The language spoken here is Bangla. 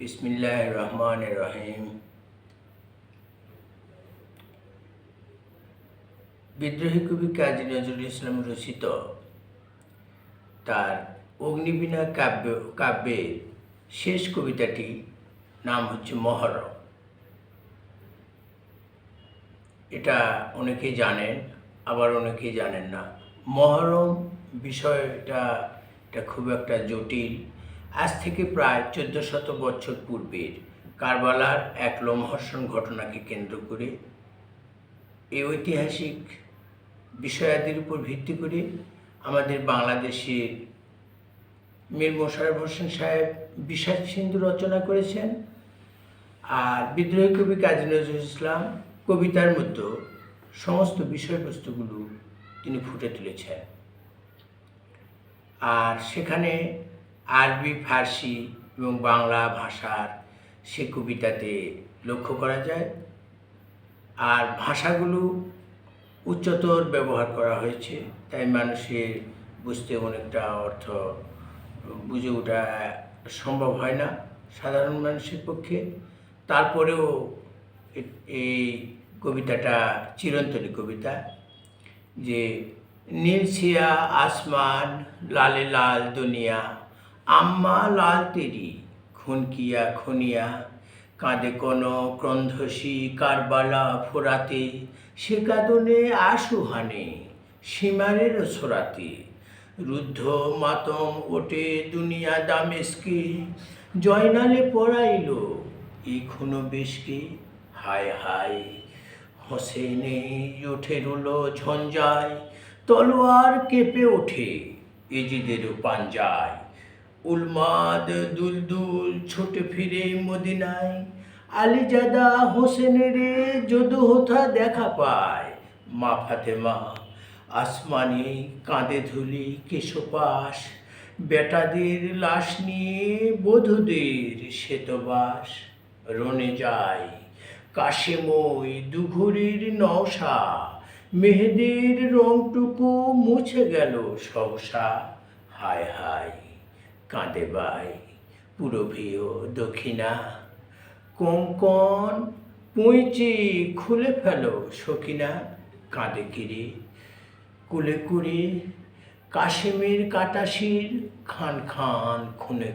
বিসমিল্লাহ রহমান রহিম। বিদ্রোহী কবি কাজী নজরুল ইসলাম রচিত তার অগ্নিবীণা কাব্য, কাব্যের শেষ কবিতাটি নাম হচ্ছে মহরম। এটা অনেকেই জানেন, আবার অনেকেই জানেন না। মহরম বিষয়টা, এটা খুব একটা জটিল আজ থেকে প্রায় চোদ্দ শত বছর পূর্বের কারবালার এক লোমহর্ষণ ঘটনাকে কেন্দ্র করে এই ঐতিহাসিক বিষয়াদির উপর ভিত্তি করে আমাদের বাংলাদেশের মীর মোশাররফ হোসেন সাহেব বিষাদ সিন্ধু রচনা করেছেন আর বিদ্রোহী কবি কাজী নজরুল ইসলাম কবিতার মধ্যে সমস্ত বিষয়বস্তুগুলো তিনি ফুটে তুলেছেন। আর সেখানে আরবি, ফার্সি এবং বাংলা ভাষার সে কবিতাতে লক্ষ্য করা যায়। আর ভাষাগুলো উচ্চতর ব্যবহার করা হয়েছে, তাই মানুষের বুঝতে অনেকটা অর্থ বুঝে ওঠা সম্ভব হয় না সাধারণ মানুষের পক্ষে। তারপরেও এই কবিতাটা চিরন্তনী কবিতা যে, নীল ছিয়া আসমান, লালে লাল দুনিয়া আম্মা লাল তেরি খুনকিয়া খুনিয়া, কাঁদে কোন ক্রন্ধসী কারবালা ফোরাতে, সে কাদনে আশুহানে সীমারের সোরাতে রুদ্ধ মাতম ওটে দুনিয়া দামেস্কি, জয়নালে পড়াইল এই খুনো বেশকে। হায় হায়, হোসেনে ওঠে রুলো ঝঞ্ঝায়, তলোয়ার কেঁপে ওঠে এজিদেরও পাঞ্জায়। উলমাদ দুলদুল ছোটে ফিরে মদিনায়, আলিজাদা হোসেনের যদু হোথা দেখা পায় মা ফাতেমা। আসমানি কাঁদে ধুলি কেশপাশ বেটাদের লাশ নিয়ে বধূদের শ্বেতবাস। রনে যায় কাশেমই দুঘুরির নওশা, মেহেদের রংটুকু মুছে গেল সহসা হায় হায়। কাঁদে বাই পুরভীয় দক্ষিণা। কঙ্কন পুঁইচি খুলে ফেলো সখিনা, কাঁদে কিরে। কুলে কুড়ি কাশ্মীর কাটাশির খান খান খুনে